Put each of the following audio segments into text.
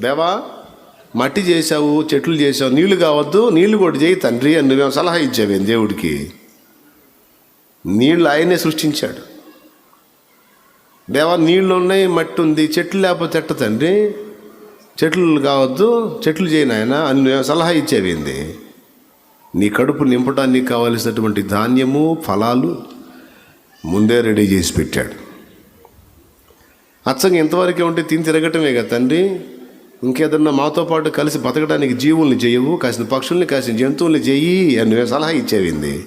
దేవా మట్టి చేసావు చెట్లు చేసావు నీళ్ళు కావద్దు నీళ్ళు కూడా చేయి తండ్రి అని నువ్వేమో సలహా ఇచ్చావేం దేవుడికి? నీళ్ళు ఆయనే సృష్టించాడు. దేవా నీళ్ళు ఉన్నాయి మట్టి ఉంది చెట్లు లేకపోతే ఎట్ట తండ్రి? చెట్లు కావద్దు చెట్లు చేయను ఆయన అని నువ్వేమో సలహా ఇచ్చేవేంది? నీ కడుపు నింపడానికి కావలసినటువంటి ధాన్యము ఫలాలు ముందే రెడీ చేసి పెట్టాడు. అచ్చంగా ఇంతవరకే ఉంటే తిని తిరగటమే కదా తండ్రి? ఇంకేదన్నా మాతో పాటు కలిసి బతకడానికి జీవుల్ని చేయవు కాసిన పక్షుల్ని కాసిన జంతువుల్ని చెయ్యి అని సలహా ఇచ్చేవింది.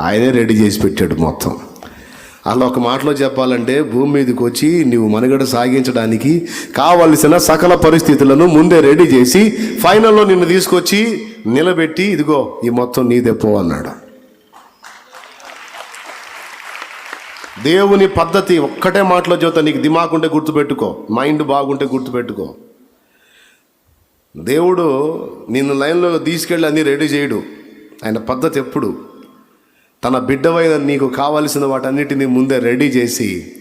ఆయనే రెడీ చేసి పెట్టాడు మొత్తం. అలా ఒక మాటలో చెప్పాలంటే భూమి మీదకి వచ్చి నీవు మనుగడ సాగించడానికి కావలసిన సకల పరిస్థితులను ముందే రెడీ చేసి ఫైనల్లో నిన్ను తీసుకొచ్చి నిలబెట్టి ఇదిగో ఈ మొత్తం నీదే పో అన్నాడు. దేవుని పద్ధతి ఒక్కటే మాటలో చెబుతా నీకు దిమాకుంటే గుర్తుపెట్టుకో మైండ్ బాగుంటే గుర్తుపెట్టుకో. దేవుడు నిన్ను లైన్లో తీసుకెళ్ళి అన్నీ రెడీ చేయడు. ఆయన పద్ధతి ఎప్పుడు? తన బిడ్డవైన నీకు కావలసిన వాటన్నిటిని ముందే రెడీ చేసి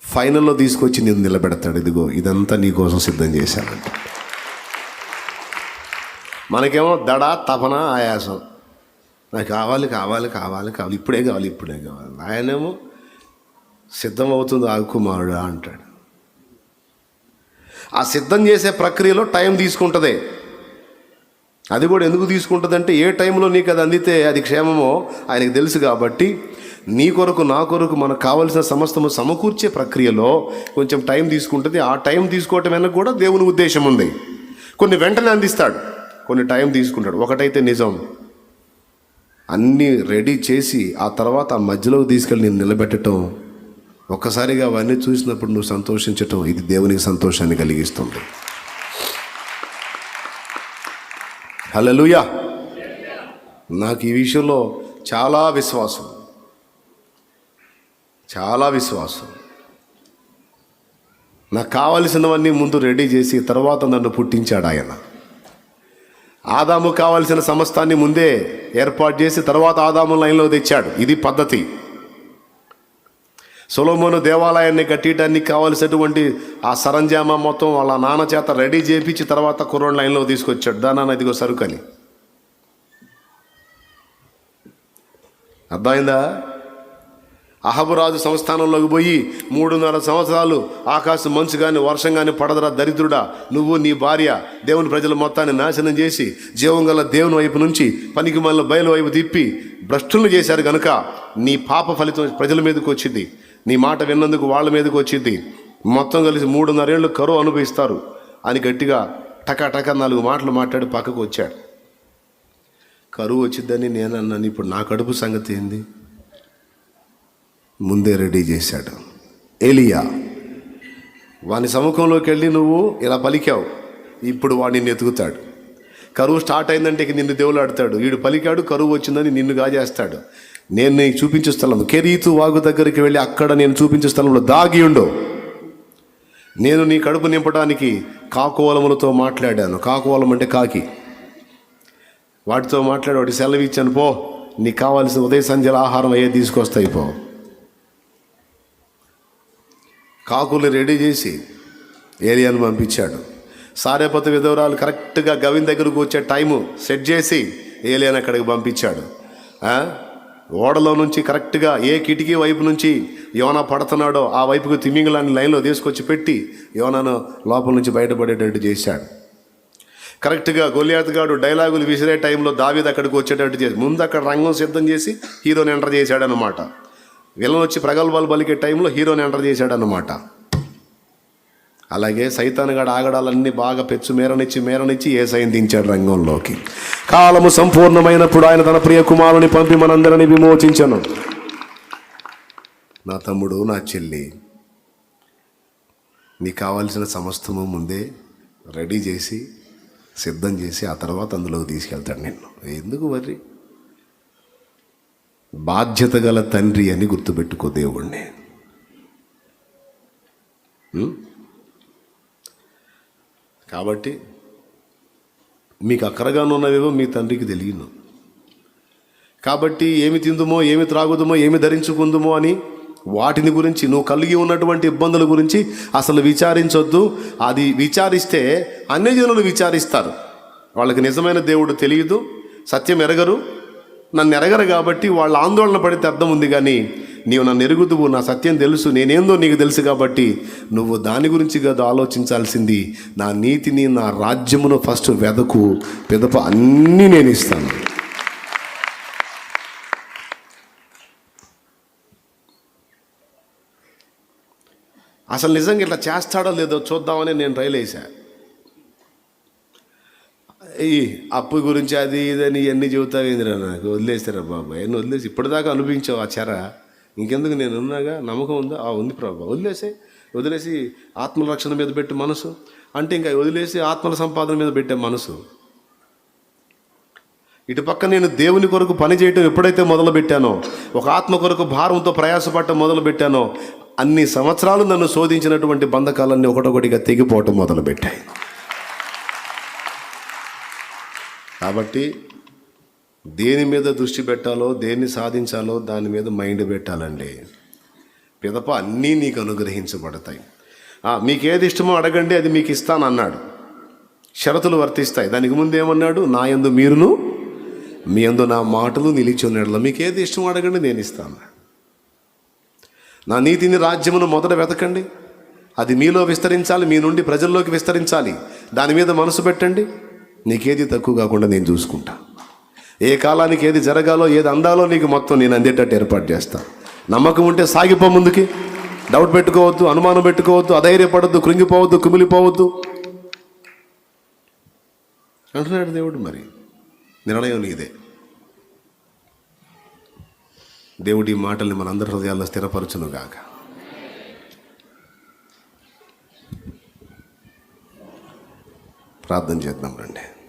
ఫైనల్లో తీసుకొచ్చి నేను నిలబెడతాడు. ఇదిగో ఇదంతా నీ కోసం సిద్ధం చేశానంట. మనకేమో దడ తపన ఆయాసం. నాకు కావాలి కావాలి కావాలి కావాలి. ఇప్పుడే కావాలి ఇప్పుడే కావాలి. ఆయనేమో సిద్ధమవుతుంది ఆకుమారుడు అంటాడు. ఆ సిద్ధం చేసే ప్రక్రియలో టైం తీసుకుంటుంది. అది కూడా ఎందుకు తీసుకుంటుంది అంటే ఏ టైంలో నీకు అది అందితే అది క్షేమమో ఆయనకు తెలుసు కాబట్టి నీ కొరకు నా కొరకు మనకు కావలసిన సమస్తము సమకూర్చే ప్రక్రియలో కొంచెం టైం తీసుకుంటుంది. ఆ టైం తీసుకోవటం వెనక కూడా దేవుని ఉద్దేశం ఉంది. కొన్ని వెంటనే అందిస్తాడు. కొన్ని టైం తీసుకుంటాడు. ఒకటైతే నిజం. అన్నీ రెడీ చేసి ఆ తర్వాత ఆ మధ్యలోకి తీసుకెళ్ళి నేను నిలబెట్టడం ఒక్కసారిగా అవన్నీ చూసినప్పుడు నువ్వు సంతోషించటం ఇది దేవునికి సంతోషాన్ని కలిగిస్తుంది. హలలుయా నాకు ఈ విషయంలో చాలా విశ్వాసం. చాలా విశ్వాసం. నాకు కావలసినవన్నీ ముందు రెడీ చేసి తర్వాత నన్ను పుట్టించాడు ఆయన. ఆదాము కావలసిన సమస్తాన్ని ముందే ఏర్పాటు చేసి తర్వాత ఆదాము లైన్లో తెచ్చాడు. ఇది పద్ధతి. సొలోమోను దేవాలయాన్ని కట్టడానికి కావలసినటువంటి ఆ సరంజామా మొత్తం వాళ్ళ నాన్న చేత రెడీ చేపించి తర్వాత కుర్రోడ్ లైన్లో తీసుకొచ్చాడు. దానా ఇదిగో సరుకని. అర్థమైందా? అహబురాజు సంస్థానంలోకి పోయి మూడున్నర సంవత్సరాలు ఆకాశం మంచు కానీ వర్షం కానీ పడదరా దరిద్రుడా. నువ్వు నీ భార్య దేవుని ప్రజల మొత్తాన్ని నాశనం చేసి జీవం గల దేవుని వైపు నుంచి పనికి మళ్ళీ బయలు వైపు తిప్పి భ్రష్టులను చేశారు కనుక నీ పాప ఫలితం ప్రజల మీదకి వచ్చింది. నీ మాట విన్నందుకు వాళ్ళ మీదకి వచ్చింది. మొత్తం కలిసి మూడున్నరేళ్ళు కరువు అనుభవిస్తారు. అని గట్టిగా టకాటక నాలుగు మాటలు మాట్లాడి పక్కకు వచ్చాడు. కరువు వచ్చిద్దని నేను అన్నాను ఇప్పుడు నా కడుపు సంగతి ఏంది? ముందే రెడీ చేశాడు. ఎలియా వాని సముఖంలోకి వెళ్ళి నువ్వు ఇలా పలికావు. ఇప్పుడు వాడిని ఎతుకుతాడు కరువు స్టార్ట్ అయిందంటే ఇక నిన్ను దేవులాడతాడు ఆడతాడు. వీడు పలికాడు కరువు వచ్చిందని నిన్ను గాజేస్తాడు. నేను నీకు చూపించే స్థలం. కెరీతు వాగు దగ్గరికి వెళ్ళి అక్కడ నేను చూపించే స్థలంలో దాగి ఉండు. నేను నీ కడుపు నింపడానికి కాకువలములతో మాట్లాడాను. కాకువలం అంటే కాకి. వాటితో మాట్లాడి వాటి సెలవు ఇచ్చాను. పో నీకు కావాల్సిన ఉదయ సంధ్యల ఆహారం అయ్యే తీసుకొస్తాయి పో. కాకుల్ని రెడీ చేసి ఏరియాను పంపించాడు. సారేపతి విధవరాలు కరెక్ట్గా గవిన్ దగ్గరకు వచ్చే టైము సెట్ చేసి ఏలియన్ అక్కడికి పంపించాడు. ఓడలో నుంచి కరెక్ట్గా ఏ కిటికీ వైపు నుంచి యోనా పడుతున్నాడో ఆ వైపుకు తిమింగలాన్ని లైన్లో తీసుకొచ్చి పెట్టి యోనాను లోపల నుంచి బయటపడేటట్టు చేశాడు. కరెక్ట్గా గొలియాతగాడు డైలాగులు విసిరే టైంలో దావీద్ అక్కడికి వచ్చేటట్టు చేసి ముందు అక్కడ రంగం సిద్ధం చేసి హీరోని ఎంటర్ చేశాడనమాట విలన్ వచ్చి ప్రగల్భాలు పలికే టైంలో హీరోని ఎంటర్ చేశాడనమాట అలాగే సైతానుగాడు ఆగడాలన్నీ బాగా పెచ్చు మేరనిచ్చి మేరనిచ్చి ఏ దించాడు రంగంలోకి. కాలము సంపూర్ణమైనప్పుడు ఆయన తన ప్రియ కుమారుని పంపి మనందరిని విమోచించను. నా తమ్ముడు నా చెల్లి నీకు కావాల్సిన సమస్తము ముందే రెడీ చేసి సిద్ధం చేసి ఆ తర్వాత అందులోకి తీసుకెళ్తాడు నిన్ను. ఎందుకు వర్రి? బాధ్యత గల తండ్రి అని గుర్తుపెట్టుకో దేవుణ్ణి. కాబట్టి మీకు అక్కరగానున్నవేవో మీ తండ్రికి తెలియను. కాబట్టి ఏమి తిందుమో ఏమి త్రాగుదుమో ఏమి ధరించుకుందుమో అని వాటిని గురించి నువ్వు కలిగి ఉన్నటువంటి ఇబ్బందుల గురించి అసలు విచారించొద్దు. అది విచారిస్తే అన్ని జనులు విచారిస్తారు. వాళ్ళకి నిజమైన దేవుడు తెలియదు సత్యం ఎరగరు. నన్ను ఎరగరు కాబట్టి వాళ్ళ ఆందోళన పడితే అర్థం ఉంది కానీ నీవు నన్ను ఎరుగుదువు నా సత్యం తెలుసు నేనేందో నీకు తెలుసు కాబట్టి నువ్వు దాని గురించి కాదు ఆలోచించాల్సింది నా నీతిని నా రాజ్యమును ఫస్ట్ వెదకు పెదప అన్నీ నేను ఇస్తాను. అసలు నిజంగా ఇట్లా చేస్తాడో లేదో చూద్దామని నేను ట్రైల్ వేసా ఈ అప్పు గురించి అది ఇదని ఇవన్నీ చెబుతావు ఏందిరా నాకు? వదిలేస్తారా బాబాయ్ ఎన్ని వదిలేసి ఇప్పటిదాకా అనిపించావు ఆ చెర. ఇంకెందుకు నేను ఉన్నాగా? నమ్మకం ఉందా? ఆ ఉంది ప్రభావ వదిలేసే వదిలేసి ఆత్మరక్షణ మీద పెట్టే మనసు. అంటే ఇంకా వదిలేసి ఆత్మల సంపాదన మీద పెట్టే మనసు. ఇటు పక్క నేను దేవుని కొరకు పని చేయటం ఎప్పుడైతే మొదలు పెట్టానో ఒక ఆత్మ కొరకు భారంతో ప్రయాసపడటం మొదలు పెట్టానో అన్ని సంవత్సరాలు నన్ను శోధించినటువంటి బంధకాలన్నీ ఒకటొకటిగా తెగిపోవటం మొదలుపెట్టాయి కాబట్టి దేని మీద దృష్టి పెట్టాలో దేన్ని సాధించాలో దాని మీద మైండ్ పెట్టాలండి. పిదప అన్నీ నీకు అనుగ్రహించబడతాయి. మీకేది మీకు ఏది ఇష్టమో అడగండి అది మీకు ఇస్తాను అన్నాడు షరతులు వర్తిస్తాయి. దానికి ముందు ఏమన్నాడు? నా యందు మీరును మీ యందు నా మాటలు నిలిచి ఉన్నాడు మీకు ఏది ఇష్టమో అడగండి నేను ఇస్తాను. నా నీతిని రాజ్యమును మొదట వెతకండి. అది మీలో విస్తరించాలి మీ నుండి ప్రజల్లోకి విస్తరించాలి. దాని మీద మనసు పెట్టండి. నీకేది తక్కువ కాకుండా నేను చూసుకుంటాను ఏ కాలానికి ఏది జరగాలో ఏది అందాలో నీకు మొత్తం నేను అందేటట్టు ఏర్పాటు చేస్తా. నమ్మకం ఉంటే సాగిపో ముందుకి. డౌట్ పెట్టుకోవద్దు అనుమానం పెట్టుకోవద్దు అధైర్యపడద్దు కృంగిపోవద్దు కుమిలిపోవద్దు. అంటున్నాడు దేవుడు మరి. నిర్ణయం నీదే. దేవుడి మాటల్ని మనందరి హృదయాల్లో స్థిరపరచును గాక ప్రార్థన చేద్దాం రండి.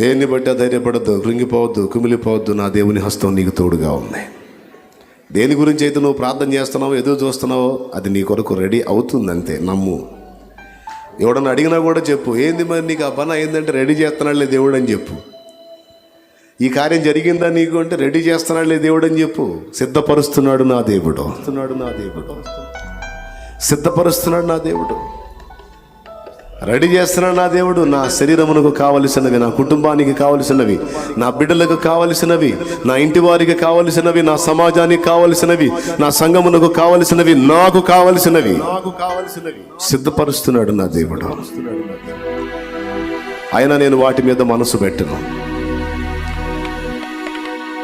దేన్ని బట్టి ధైర్యపడద్దు కృంగిపోవద్దు కుమిలిపోవద్దు నా దేవుని హస్తం నీకు తోడుగా ఉంది. దేని గురించి అయితే నువ్వు ప్రార్థన చేస్తున్నావో ఎదురు చూస్తున్నావో అది నీ కొరకు రెడీ అవుతుంది అంతే నమ్ము. ఎవడన్నా అడిగినా కూడా చెప్పు ఏంది మరి నీకు ఆ పని అయిందంటే రెడీ చేస్తున్నాడులే దేవుడు అని చెప్పు. ఈ కార్యం జరిగిందా నీకు అంటే రెడీ చేస్తున్నాడులే దేవుడు అని చెప్పు. సిద్ధపరుస్తున్నాడు నా దేవుడు. వస్తున్నాడు నా దేవుడు. సిద్ధపరుస్తున్నాడు నా దేవుడు. రెడీ చేస్తున్నాడు నా దేవుడు నా శరీరమునకు కావలసినవి నా కుటుంబానికి కావలసినవి నా బిడ్డలకు కావలసినవి నా ఇంటి వారికి కావలసినవి నా సమాజానికి కావలసినవి నా సంఘమునకు కావలసినవి నాకు కావలసినవి నాకు కావలసినవి. సిద్ధపరుస్తున్నాడు నా దేవుడు. అయినా నేను వాటి మీద మనసు పెట్టను.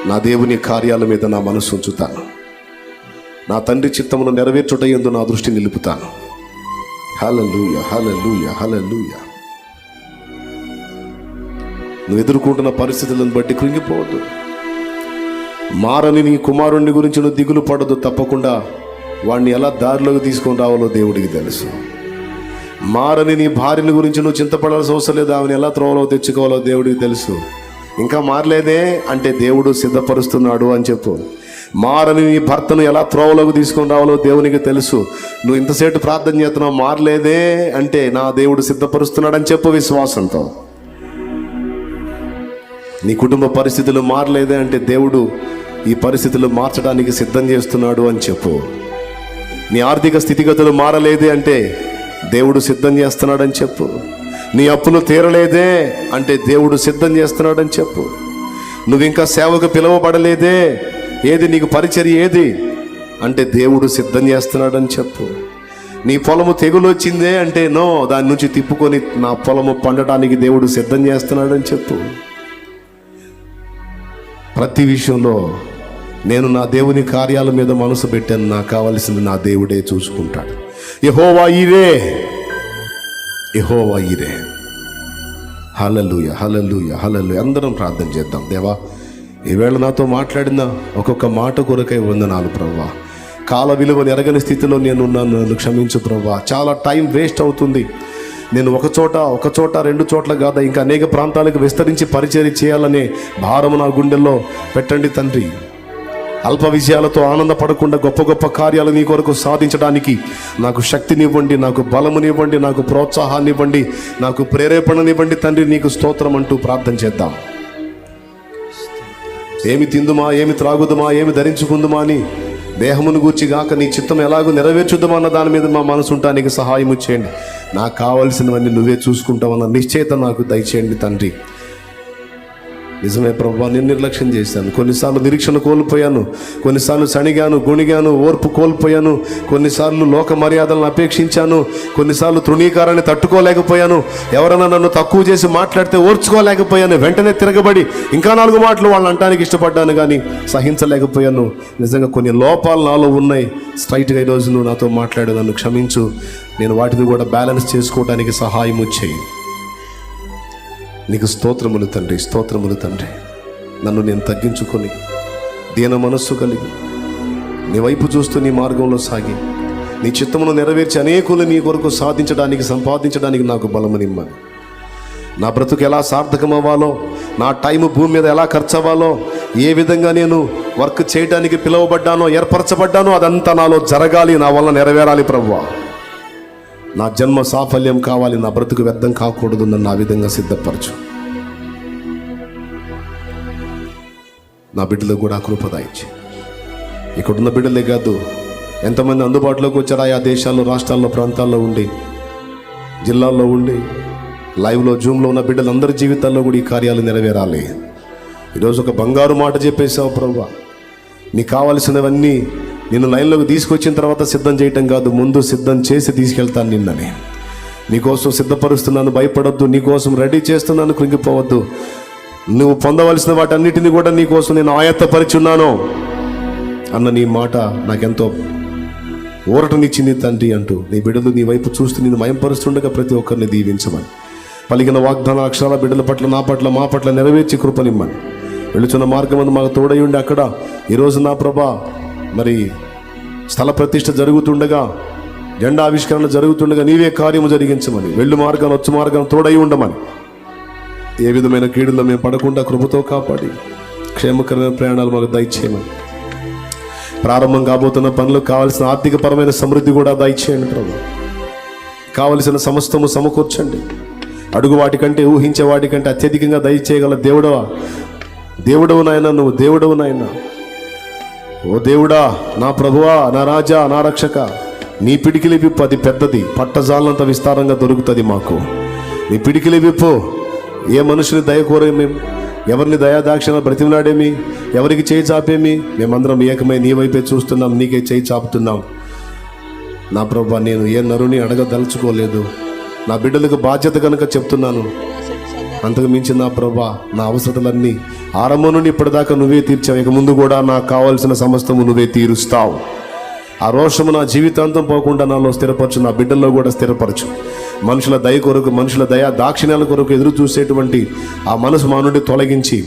నా దేవుని కార్యాల మీద నా మనసు ఉంచుతాను. నా తండ్రి చిత్తమును నెరవేర్చుట ఎందు నా దృష్టి నిలుపుతాను. హలలుయ హలలుయ హలలుయ నువ్వు ఎదుర్కొంటున్న పరిస్థితులను బట్టి కృంగిపోవద్దు. మారని నీ కుమారుణ్ణి గురించి నువ్వు దిగులు పడదు తప్పకుండా. వాడిని ఎలా దారిలోకి తీసుకొని రావాలో దేవుడికి తెలుసు. మారని నీ భార్యని గురించి నువ్వు చింతపడాల్సిన అవసరం లేదు. ఆమెను ఎలా త్రోవలో తెచ్చుకోవాలో దేవుడికి తెలుసు. ఇంకా మారలేదే అంటే దేవుడు సిద్ధపరుస్తున్నాడు అని చెప్పు. మారని నీ భర్తను ఎలా త్రోవలోకి తీసుకొని రావాలో దేవునికి తెలుసు. నువ్వు ఇంతసేపు ప్రార్థన చేస్తున్నావు మారలేదే అంటే నా దేవుడు సిద్ధపరుస్తున్నాడని చెప్పు విశ్వాసంతో. నీ కుటుంబ పరిస్థితులు మారలేదే అంటే దేవుడు ఈ పరిస్థితులు మార్చడానికి సిద్ధం చేస్తున్నాడు అని చెప్పు. నీ ఆర్థిక స్థితిగతులు మారలేదే అంటే దేవుడు సిద్ధం చేస్తున్నాడని చెప్పు. నీ అప్పులు తీరలేదే అంటే దేవుడు సిద్ధం చేస్తున్నాడని చెప్పు. నువ్వు ఇంకా సేవకు పిలువబడలేదే ఏది నీకు పరిచర్య ఏది? అంటే దేవుడు సిద్ధం చేస్తున్నాడని చెప్పు. నీ పొలము తెగులు వచ్చిందే అంటే నో దాని నుంచి తిప్పుకొని నా పొలము పండటానికి దేవుడు సిద్ధం చేస్తున్నాడని చెప్పు. ప్రతి విషయంలో నేను నా దేవుని కార్యాల మీద మనసు పెట్టాను నాకు కావలసింది నా దేవుడే చూసుకుంటాడు. యహోవా ఈరే. యహోవా ఈరే. హలలుయ హలలుయ హలలు అందరం ప్రార్థన చేద్దాం. దేవా ఈవేళ నాతో మాట్లాడిన ఒక్కొక్క మాట కొరకై వందనాలు ప్రవ్వా. కాల విలువను ఎరగని స్థితిలో నేను నన్ను క్షమించు ప్రవ్వా. చాలా టైం వేస్ట్ అవుతుంది. నేను ఒక చోట ఒక చోట రెండు చోట్ల కాదా ఇంకా అనేక ప్రాంతాలకు విస్తరించి పరిచయం చేయాలనే భారము నా గుండెల్లో పెట్టండి తండ్రి. అల్ప విజయాలతో ఆనందపడకుండా గొప్ప గొప్ప కార్యాలు నీ కొరకు సాధించడానికి నాకు శక్తినివ్వండి నాకు బలమునివ్వండి నాకు ప్రోత్సాహాన్నివ్వండి నాకు ప్రేరేపణనివ్వండి తండ్రి. నీకు స్తోత్రం అంటూ ప్రార్థన చేద్దాం. ఏమి తిందుమా ఏమి త్రాగుదుమా ఏమి ధరించుకుందుమా అని దేహమును గూర్చి గాక నీ చిత్తం ఎలాగో నెరవేర్చుద్దామా అన్న దాని మీద మా మనసు ఉంటానికి సహాయం చేయండి. నాకు కావలసినవన్నీ నువ్వే చూసుకుంటావన్న నిశ్చయిత నాకు దయచేయండి తండ్రి. నిజమే ప్రభా నేను నిర్లక్ష్యం చేశాను. కొన్నిసార్లు నిరీక్షణ కోల్పోయాను. కొన్నిసార్లు సణిగాను గుణిగాను ఓర్పు కోల్పోయాను. కొన్నిసార్లు లోక మర్యాదలను అపేక్షించాను. కొన్నిసార్లు తృణీకారాన్ని తట్టుకోలేకపోయాను. ఎవరైనా నన్ను తక్కువ చేసి మాట్లాడితే ఓర్చుకోలేకపోయాను. వెంటనే తిరగబడి ఇంకా నాలుగు మాటలు వాళ్ళని అంటానికి ఇష్టపడ్డాను కానీ సహించలేకపోయాను. నిజంగా కొన్ని లోపాలు నాలో ఉన్నాయి. స్ట్రైట్గా ఈరోజు నువ్వు నాతో మాట్లాడే నన్ను క్షమించు. నేను వాటిని కూడా బ్యాలెన్స్ చేసుకోవడానికి సహాయం చేయి. నీకు స్తోత్రములు తండ్రి స్తోత్రములు తండ్రి. నన్ను నేను తగ్గించుకొని దీన మనస్సు కలిగి నీ వైపు చూస్తూ నీ మార్గంలో సాగి నీ చిత్తమును నెరవేర్చి అనేకులు నీ కొరకు సాధించడానికి సంపాదించడానికి నాకు బలమనిమ్మని. నా బ్రతుకు ఎలా సార్థకమవ్వాలో నా టైం భూమి మీద ఎలా ఖర్చు అవ్వాలో ఏ విధంగా నేను వర్క్ చేయడానికి పిలువబడ్డానో ఏర్పరచబడ్డానో అదంతా నాలో జరగాలి నా వల్ల నెరవేరాలి ప్రభువా నా జన్మ సాఫల్యం కావాలి నా బ్రతుకు వ్యర్థం కాకూడదు నన్ను ఆ విధంగా సిద్ధపరచు. నా బిడ్డలకు కూడా కృపదాయించి కృప ఇక్కడున్న బిడ్డలే కాదు ఎంతమంది అందుబాటులోకి వచ్చారు ఆయా దేశాల్లో రాష్ట్రాల్లో ప్రాంతాల్లో ఉండి జిల్లాల్లో ఉండి లైవ్లో జూమ్లో ఉన్న బిడ్డలందరి జీవితాల్లో కూడా ఈ కార్యాలు నెరవేరాలి. ఈరోజు ఒక బంగారు మాట చెప్పేశావు ప్రభు. నీకు కావలసినవన్నీ నిన్ను లైన్లోకి తీసుకొచ్చిన తర్వాత సిద్ధం చేయటం కాదు ముందు సిద్ధం చేసి తీసుకెళ్తాను నిన్నని. నీకోసం సిద్ధపరుస్తున్నాను భయపడొద్దు నీకోసం రెడీ చేస్తున్నాను కృంగిపోవద్దు. నువ్వు పొందవలసిన వాటన్నిటిని కూడా నీకోసం నేను ఆయత్తపరిచున్నాను. అన్న నీ మాట నాకెంతో ఊరటనిచ్చింది తండ్రి అంటూ నీ బిడ్డలు నీ వైపు చూస్తూ నేను మయంపరుస్తుండగా ప్రతి ఒక్కరిని దీవించమని. పలికిన వాగ్దాన అక్షరాల బిడ్డల పట్ల నా పట్ల మా పట్ల నెరవేర్చి కృపనిమ్మని. వెళుచున్న మార్గం అందు మాకు తోడై అక్కడ ఈరోజు నా ప్రభా మరి స్థల ప్రతిష్ఠ జరుగుతుండగా జెండా ఆవిష్కరణ జరుగుతుండగా నీవే కార్యము జరిగించమని వెళ్ళు మార్గం వచ్చు మార్గం తోడై ఉండమని. ఏ విధమైన కీడులో మేము పడకుండా కృపతో కాపాడి క్షేమకరమైన ప్రయాణాలు మాకు దయచేయమని. ప్రారంభం కాబోతున్న పనులకు కావలసిన ఆర్థికపరమైన సమృద్ధి కూడా దయచేయండి ప్రభు. కావలసిన సమస్తము సమకూర్చండి. అడుగు వాటికంటే ఊహించే వాటికంటే అత్యధికంగా దయచేయగల దేవుడవా? దేవుడవు నాయన నువ్వు దేవుడవు నాయనా. ఓ దేవుడా నా ప్రభువా నా రాజా నా రక్షక నీ పిడికిలి విప్పు అది పెద్దది పట్టజాలంత విస్తారంగా దొరుకుతుంది మాకు. నీ పిడికిలి విప్పు ఏ మనుషుని దయ కోరేమి? ఎవరిని దయాదాక్షణ బ్రతిమలాడేమి? ఎవరికి చేయి చాపేమి? మేమందరం ఏకమై నీ వైపే చూస్తున్నాం నీకే చేయి చాపుతున్నాం. నా ప్రభా నేను ఏ నరుని అడగదలుచుకోలేదు నా బిడ్డలకు బాధ్యత కనుక చెప్తున్నాను. అంతకు మించి నా ప్రభా నా అవసరతలన్నీ ఆరంభం నుండి ఇప్పటిదాకా నువ్వే తీర్చావు. ఇక ముందు కూడా నాకు కావాల్సిన సమస్తము నువ్వే తీరుస్తావు. ఆ రోషము నా జీవితాంతం పోకుండా నాలో స్థిరపరచు నా బిడ్డల్లో కూడా స్థిరపరచు. మనుషుల దయ కొరకు మనుషుల దయ దాక్షిణ్యాల కొరకు ఎదురు చూసేటువంటి ఆ మనసు మా నుండి తొలగించి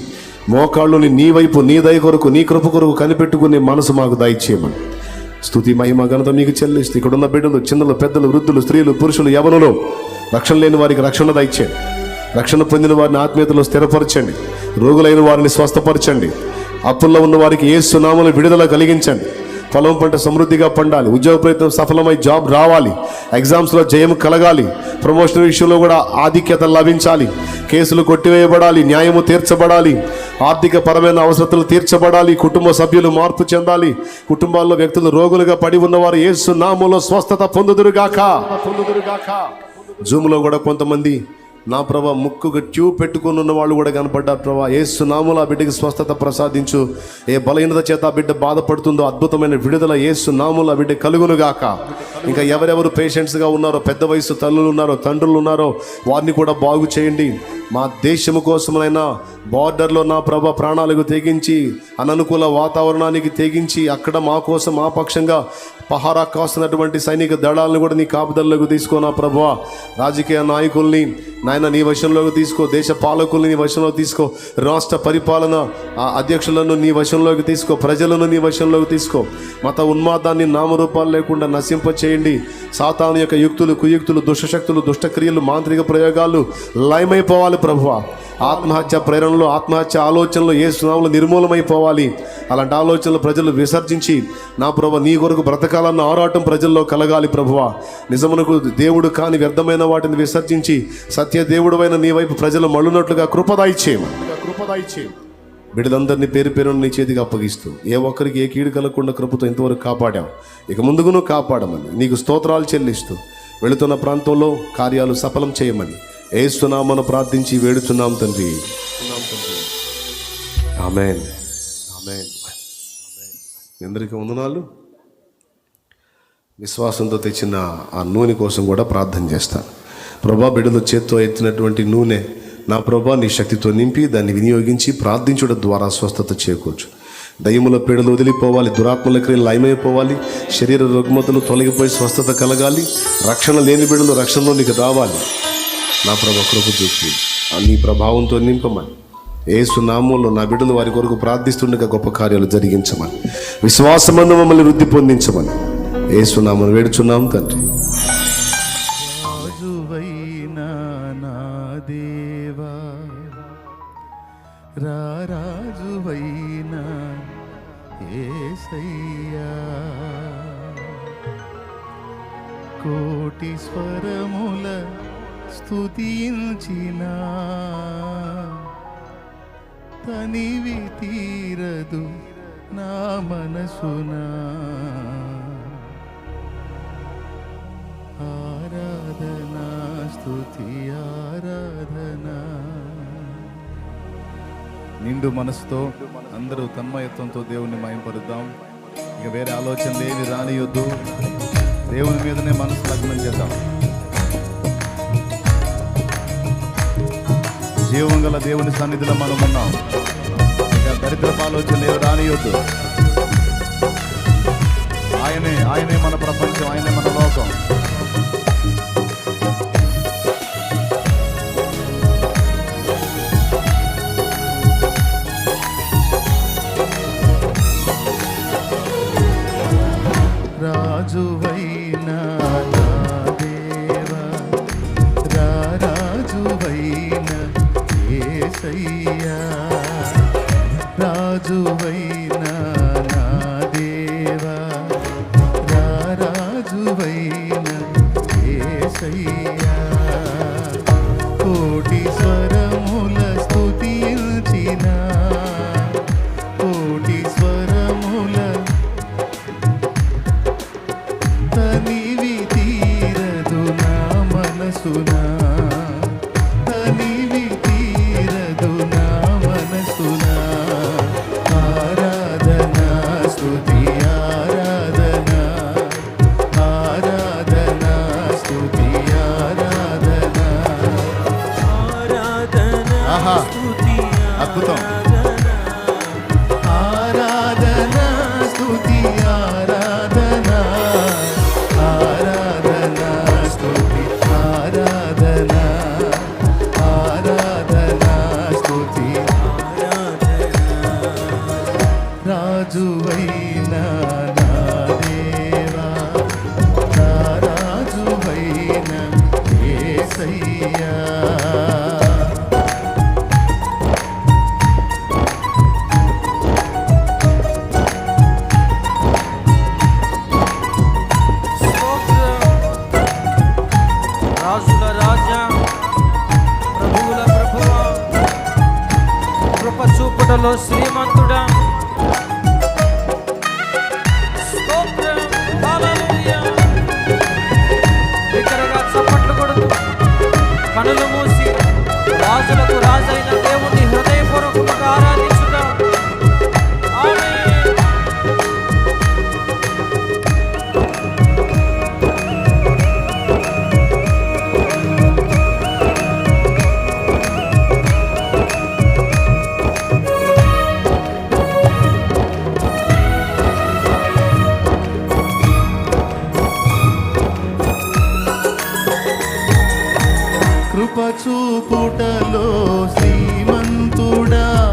మోకాళ్ళుని నీ వైపు నీ దయ కొరకు నీ కృప కొరకు కనిపెట్టుకునే మనసు మాకు దయచేయమని. స్తుతి మహిమ ఘనత మీకు చెల్లిస్తూ ఇక్కడున్న బిడ్డలు చిన్నలు పెద్దలు వృద్ధులు స్త్రీలు పురుషులు యవనులు రక్షణ లేని వారికి రక్షణ దయచేయండి. రక్షణ పొందిన వారిని ఆత్మీయతలో స్థిరపరచండి. రోగులైన వారిని స్వస్థపరచండి. అప్పుల్లో ఉన్న వారికి ఏ సునామలు విడుదల కలిగించండి. పొలం పంట సమృద్ధిగా పండాలి. ఉద్యోగ ప్రయత్నం సఫలమై జాబ్ రావాలి. ఎగ్జామ్స్లో జయం కలగాలి. ప్రమోషన్ విషయంలో కూడా ఆధిక్యత లభించాలి. కేసులు కొట్టివేయబడాలి. న్యాయము తీర్చబడాలి. ఆర్థిక పరమైన అవసరతలు తీర్చబడాలి. కుటుంబ సభ్యులు మార్పు చెందాలి. కుటుంబాల్లో వ్యక్తులు రోగులుగా పడి ఉన్నవారు ఏసు నామంలో స్వస్థత పొందుదురుగాక పొందుదురుగాక. జూమ్లో కూడా కొంతమంది నా ప్రభా ముక్కుకు ట్యూబ్ పెట్టుకుని ఉన్న వాళ్ళు కూడా కనపడ్డారు ప్రభా. ఏ సునాములు ఆ బిడ్డకి స్వస్థత ప్రసాదించు. ఏ బలహీనత చేత ఆ బిడ్డ బాధపడుతుందో అద్భుతమైన విడుదల ఏ సునాములు ఆ బిడ్డ కలుగునుగాక. ఇంకా ఎవరెవరు పేషెంట్స్గా ఉన్నారో పెద్ద వయసు తల్లులు ఉన్నారో తండ్రులు ఉన్నారో వారిని కూడా బాగు చేయండి. మా దేశము కోసమైనా బార్డర్లో నా ప్రభ ప్రాణాలకు తెగించి అననుకూల వాతావరణానికి తెగించి అక్కడ మా కోసం మా పక్షంగా పహారా కాస్తున్నటువంటి సైనిక దళాలను కూడా నీ కాపుదల్లోకి తీసుకో నా రాజకీయ నాయకుల్ని నాయన నీ వశంలోకి తీసుకో. దేశ పాలకులను నీ వశంలోకి తీసుకో. రాష్ట్ర పరిపాలన ఆ అధ్యక్షులను నీ వశంలోకి తీసుకో. ప్రజలను నీ వశంలోకి తీసుకో. మత ఉన్మాదాన్ని నామరూపాలు లేకుండా నశింప చేయండి సాతాను యొక్క యుక్తులు కుయుక్తులు దుష్టశక్తులు దుష్టక్రియలు మాంత్రిక ప్రయోగాలు లయమైపోవాలి ప్రభువా. ఆత్మహత్య ప్రేరణలో ఆత్మహత్య ఆలోచనలు ఏ సునాములు నిర్మూలమైపోవాలి. అలాంటి ఆలోచనలు ప్రజలు విసర్జించి నా ప్రభు నీ కొరకు బ్రతకాలన్న ఆరాటం ప్రజల్లో కలగాలి ప్రభువ. నిజమునకు దేవుడు కాని వ్యర్థమైన వాటిని విసర్జించి సత్య దేవుడువైన నీ వైపు ప్రజలు మళ్ళునట్లుగా కృపదాయి చేయము కృపదాయి చేయము బిడ్డలందరినీ పేరు పేరు నీ చేతికి అప్పగిస్తూ ఏ ఒక్కరికి ఏ కీడు కలగకుండా కృపతో ఇంతవరకు కాపాడావు. ఇక ముందుగును కాపాడమని నీకు స్తోత్రాలు చెల్లిస్తూ వెళుతున్న ప్రాంతంలో కార్యాలు సఫలం చేయమని ఏస్తున్నామని ప్రార్థించి వేడుచున్నాం తండ్రి. ఆమెన్. ఆమెన్. మీ వందనాలు. విశ్వాసంతో తెచ్చిన ఆ నూనె కోసం కూడా ప్రార్థన చేస్తాను ప్రభా బిడ్డలు చేత్తో ఎత్తినటువంటి నూనె నా ప్రభా నీ శక్తితో నింపి దాన్ని వినియోగించి ప్రార్థించడం ద్వారా స్వస్థత చేకూర్చు. దయ్యముల పీడలు వదిలిపోవాలి దురాత్మల క్రియలు లయమైపోవాలి శరీర రుగ్మతలు తొలగిపోయి స్వస్థత కలగాలి రక్షణ లేని బిడ్డలు రక్షణలోనికి రావాలి. నా ప్రభ కృప చూపి. నీ ప్రభావంతో నింపమని. ఏసు నామంలో నా బిడ్డలు వారి కొరకు ప్రార్థిస్తుండగా గొప్ప కార్యాలు జరిగించమని. విశ్వాసమందు మమ్మల్ని వృద్ధి పొందించమని. ఏసు నామను వేడుచున్నాం తండ్రి. రాజువైనా నా ఏసయ్యా. కోటి స్వరముల స్థుతించిన తనివి తీరదు నా మనసునా. ఆరాధనా స్తుతి ఆరాధనా. నిండు మనసుతో అందరూ తన్మయత్వంతో దేవుణ్ణి మయంపరుద్దాం ఇక వేరే ఆలోచన లేని రానియొద్దు. దేవుని మీదనే మనసు లగ్నం చేద్దాం. జీవం గల దేవుని సన్నిధిలో మనం ఉన్నాం. దరిద్ర దరిద్రపు ఆలోచనలు రానియొద్దు. ఆయనే ఆయనే మన ప్రపంచం ఆయనే మనసునా కృపచూపుటలో శ్రీమంతుడా.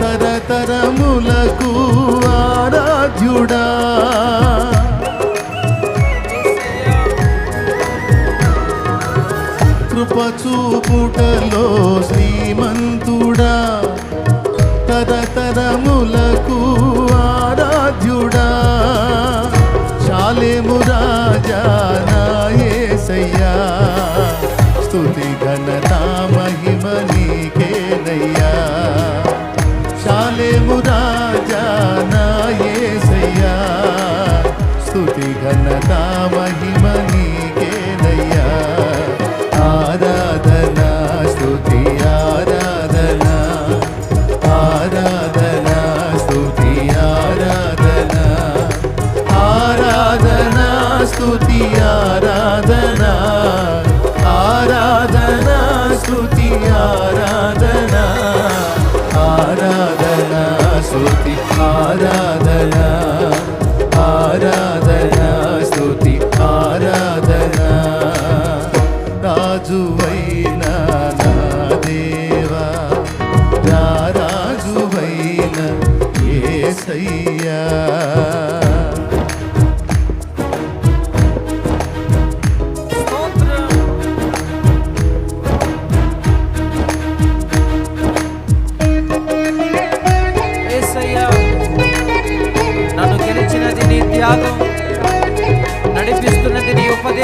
తరతరములకు ఆరాధ్యుడా. కృపచూపుటలో శ్రీమంతుడా. తరతరములకు ఆరాధ్యుడా. చాలేము రాజా నా యేసయ్యా స్తుతి ఘనత మహిమ నీకేనయ్యా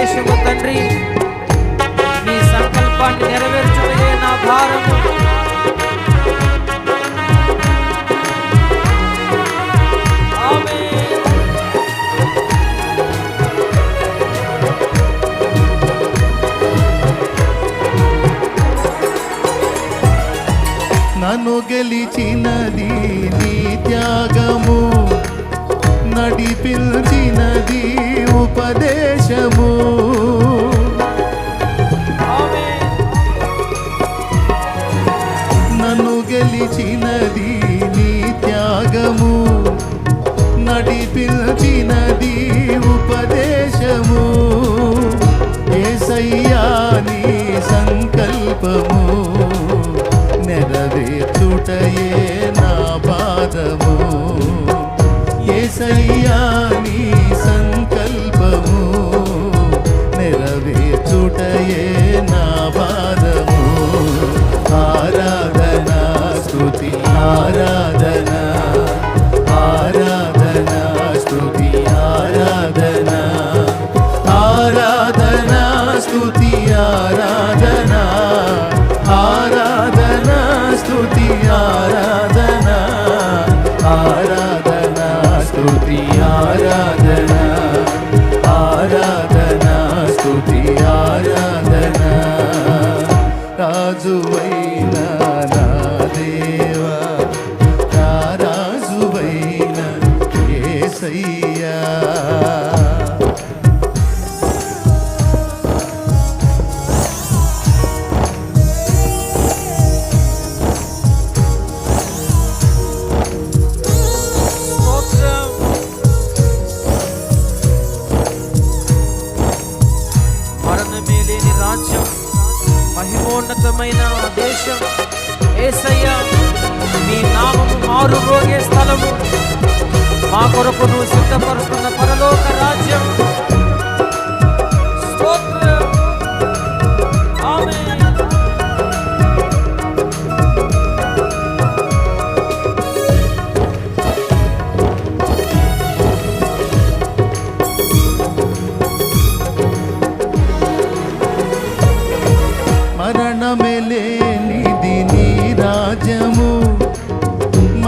ఉద్దేశము తండ్రి. నీ సంకల్పాన్ని నెరవేర్చుకునే నా భారం నన్ను గెలిచినది నీ త్యాగము. నడిపించినది ఉపదేశము నన్ను గెలిచినది నీ త్యాగము. నడిపించినది ఉపదేశము. ఏ సయ్యాని సంకల్పము నెరవేర్చుటయే నా పాదము. ఏసయ్యా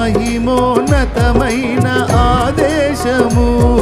మహిమోన్నతమైన ఆదేశము.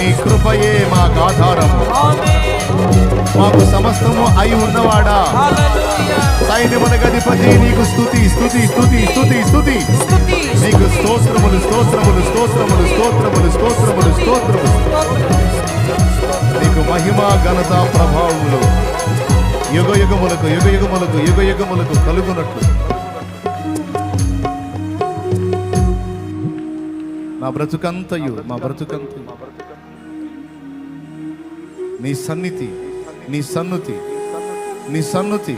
నీ కృపయే మాకు ఆధారము మాకు సమస్తము అయి ఉన్నవాడా? సైన్యముల గదిపతి నీకు స్థుతి స్థుతి స్థుతి స్థుతి స్థుతి నీకు స్తోత్రములు స్తోత్రములు స్తోత్రములు స్తోత్రములు స్తోత్రములు స్తోత్రములు. నీకు మహిమ ఘనత ప్రభావములు. యుగ యుగములకు యుగ యుగములకు యుగ యుగములకు కలుగునట్లు. నా బ్రతుకంతయు మా బ్రతుకంతయు. నీ సన్నిధి నీ సన్నుతి నీ సన్నుతి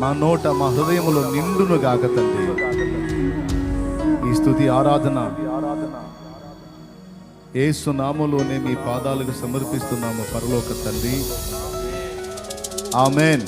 మా నోట మా హృదయములో నిండును గాక తండ్రి. ఈ స్థుతి ఆరాధన ఏసు నామములోనే మీ పాదాలకు సమర్పిస్తున్నాము పరలోక తండ్రి. ఆమెన్.